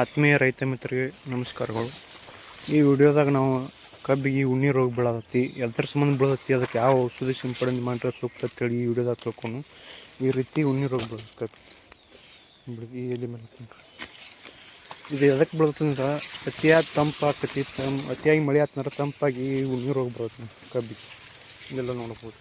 ಆತ್ಮೀಯ ರೈತ ಮಿತ್ರರಿಗೆ ನಮಸ್ಕಾರಗಳು. ಈ ವಿಡಿಯೋದಾಗ ನಾವು ಕಬ್ಬಿಗೆ ಉಣ್ಣಿ ರೋಗ ಬೀಳತ್ತಿ ಎದ್ರ ಸಂಬಂಧ ಬೀಳತೈತಿ, ಅದಕ್ಕೆ ಯಾವ ಔಷಧಿ ಸಿಂಪಡಣೆ ಮಾಡಿದ್ರೆ ಸೂಕ್ತ ಅಂತೇಳಿ ಈ ವಿಡಿಯೋದಾಗ ತಿಳ್ಕೊಂಡು ಈ ರೀತಿ ಉಣ್ಣಿ ರೋಗ ಬೀಳುತ್ತೆ ಕಬ್ಬಿ. ಈ ಎಲೆ ಮೇಲೆ. ಇದು ಎದಕ್ಕೆ ಬೀಳತ್ತಂದ್ರೆ ಅತಿಯಾಗಿ ತಂಪಾಗ್ತತಿ ತಮ್ ಅತಿಯಾಗಿ ಮಳೆ ಆತ್ನಾರ ತಂಪಾಗಿ ಉಣ್ಣಿ ರೋಗ ಬರುತ್ತೆ ಕಬ್ಬಿಗೆ. ಇದೆಲ್ಲ ನೋಡ್ಬೋದು.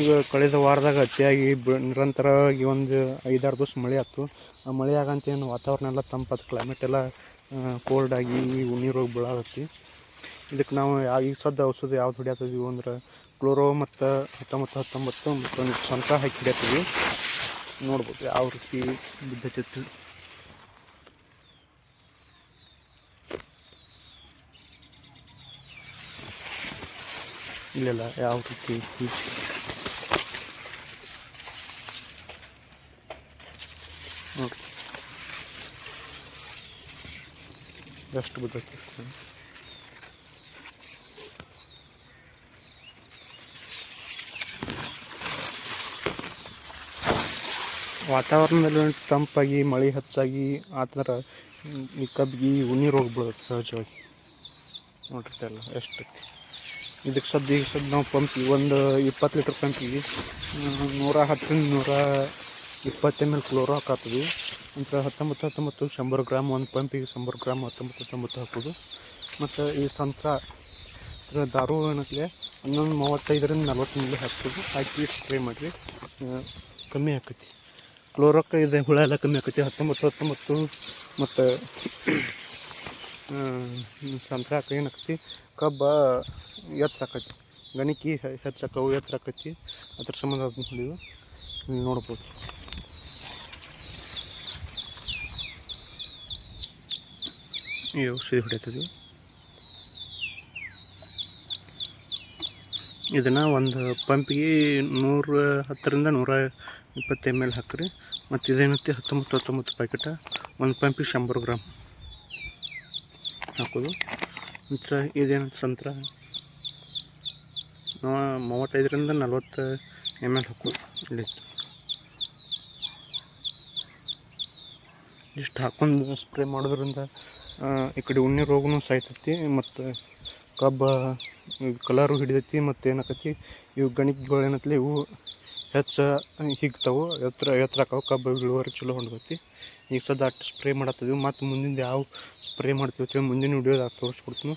ಈಗ ಕಳೆದ ವಾರದಾಗ ಅತಿಯಾಗಿ ಬ ನಿರಂತರವಾಗಿ ಒಂದು ಐದಾರು ದಿವ್ಸ ಮಳೆ ಆಯ್ತು. ಆ ಮಳೆ ಆಗಂತ ಏನು ವಾತಾವರಣ ಎಲ್ಲ ತಂಪಾದ ಕ್ಲೈಮೇಟ್ ಎಲ್ಲ ಕೋಲ್ಡ್ ಆಗಿ ಉಣ್ಣಿ ರೋಗ ಬೀಳಾಕತ್ತಿ ಇದಕ್ಕೆ ನಾವು ಈಗ ಸದ್ದ ಔಷಧ ಯಾವ್ದು ಹೊಡಿಯತ್ತಿದ್ವಿ ಅಂದ್ರೆ ಕ್ಲೋರೋ ಮತ್ತು ಹತ್ತೊಂಬತ್ತು ಹತ್ತೊಂಬತ್ತು ಮತ್ತು ಸಂತ ಹಾಕಿ ಹಿಡಿಯತ್ತೀವಿ ನೋಡ್ಬೋದು ಯಾವ ರೀತಿ ಬಿದ್ದೈತಿ. ಇಲ್ಲೆಲ್ಲ ಯಾವ ರೀತಿ ಎಷ್ಟು ಬಿದ್ದೈತಿ. ವಾತಾವರಣದಲ್ಲಿ ತಂಪಾಗಿ, ಮಳೆ ಹೆಚ್ಚಾಗಿ, ಆ ಥರ ಈ ಕಬ್ಬಿಗೆ ಉಣ್ಣಿ ರೋಗ ಬೀಳುತ್ತೆ ಸಹಜವಾಗಿ ನೋಡಿರ್ತಾಯಿಲ್ಲ ಎಷ್ಟು ಇದಕ್ಕೆ ಸದ್ಯ ಈಗ ಸದ್ದು ನಾವು ಪಂಪಿಗೆ ಒಂದು ಇಪ್ಪತ್ತು ಲೀಟ್ರ್ ಪಂಪಿಗೆ ನೂರ ಹತ್ತರಿಂದ ನೂರ ಇಪ್ಪತ್ತು ಎಂ ಎಲ್ ಕ್ಲೋರೋ ಹಾಕತ್ತೀವಿ ನಂತರ ಹತ್ತೊಂಬತ್ತು ಹತ್ತೊಂಬತ್ತು ಶಂಬರು ಗ್ರಾಮ್, ಒಂದು ಪಂಪಿಗೆ ಶಂಬರು ಗ್ರಾಮ್, ಹತ್ತೊಂಬತ್ತು ಹತ್ತೊಂಬತ್ತು ಹಾಕೋದು. ಮತ್ತು ಈ ಸಂತ್ರ ದಾರು ಏನಕ್ಕೆ ಹನ್ನೊಂದು ಮೂವತ್ತೈದರಿಂದ ನಲ್ವತ್ತು ಮಿಲಿ ಹಾಕ್ಬೋದು ಹಾಕಿ ಸ್ಪ್ರೇ ಮಾಡಿರಿ. ಕಮ್ಮಿ ಆಕೈತಿ. ಕ್ಲೋರಕ್ಕ ಇದೆ, ಹುಳ ಎಲ್ಲ ಕಮ್ಮಿ ಆಕೈತಿ. ಹತ್ತೊಂಬತ್ತು ಹತ್ತೊಂಬತ್ತು ಮತ್ತು ಸಂತ್ರ ಏನಾಕತಿ ಕಬ್ಬ ಎತ್ತರ ಆಕೈತಿ ಗಣಿಕಿ ಹೆಚ್ಚಾಕವು ಎತ್ತರ ಆಕೈತಿ ಅದ್ರ ಸಂಬಂಧ ಅದನ್ನ ನೋಡ್ಬೋದು. ಈ ಔಷಧಿ ಹೊಡಿತೀವಿ ಇದನ್ನು ಒಂದು ಪಂಪಿಗೆ ನೂರ ಹತ್ತರಿಂದ ನೂರ ಇಪ್ಪತ್ತು ಎಂ ಎಲ್ ಹಾಕ್ರಿ. ಮತ್ತು ಇದೇನೈತಿ ಹತ್ತೊಂಬತ್ತು ಹತ್ತೊಂಬತ್ತು ಪ್ಯಾಕೆಟ ಒಂದು ಪಂಪಿಗೆ ಶಂಬರ್ ಗ್ರಾಮ್ ಹಾಕೋದು. ನಂತರ ಇದೇನು ಸಂತ್ರ? ಮೂವತ್ತೈದರಿಂದ ನಲ್ವತ್ತು ಎಂ ಎಲ್ ಹಾಕೋದು ಇಲ್ಲಿ. ಇಷ್ಟು ಹಾಕೊಂಡು ಸ್ಪ್ರೇ ಮಾಡೋದ್ರಿಂದ ಈ ಕಡೆ ಉಣ್ಣೆ ರೋಗನು ಸಾಯ್ತೈತಿ, ಮತ್ತು ಕಬ್ಬ, ಕಲರು ಹಿಡಿದೈತಿ ಮತ್ತು ಏನಾಕತಿ, ಇವು ಗಣಿಗಳು ಏನತ್ಲಿ, ಇವು ಹೆಚ್ಚು ಹಿಗ್ತಾವೆ, ಎತ್ತರ ಎತ್ತರ ಆಕಾವು ಕಬ್ಬು, ಇಳುವರಿ ಚಲೋ ಹೊಂದೈತಿ ಈಗ ಸದ್ಯ ಅಷ್ಟು ಸ್ಪ್ರೇ ಮಾಡತ್ತಿದ್ವಿ ಮತ್ತು ಮುಂದಿನ ಯಾವ ಸ್ಪ್ರೇ ಮಾಡ್ತೀವಿ ಮುಂದಿನ ವಿಡಿಯೋದಾಗ ತೋರಿಸ್ಕೊಡ್ತೀನಿ.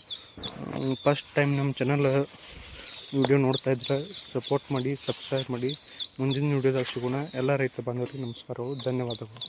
ಫಸ್ಟ್ ಟೈಮ್ ನಮ್ಮ ಚಾನಲ್ ವಿಡಿಯೋ ನೋಡ್ತಾ ಇದ್ರೆ ಸಪೋರ್ಟ್ ಮಾಡಿ ಸಬ್ಸ್ಕ್ರೈಬ್ ಮಾಡಿ. ಮುಂದಿನ ವಿಡಿಯೋದಾಗ ಸಿಗೋಣ. ಎಲ್ಲ ರೈತ ಬಾಂಧವರಿಗೆ ನಮಸ್ಕಾರಗಳು, ಧನ್ಯವಾದಗಳು.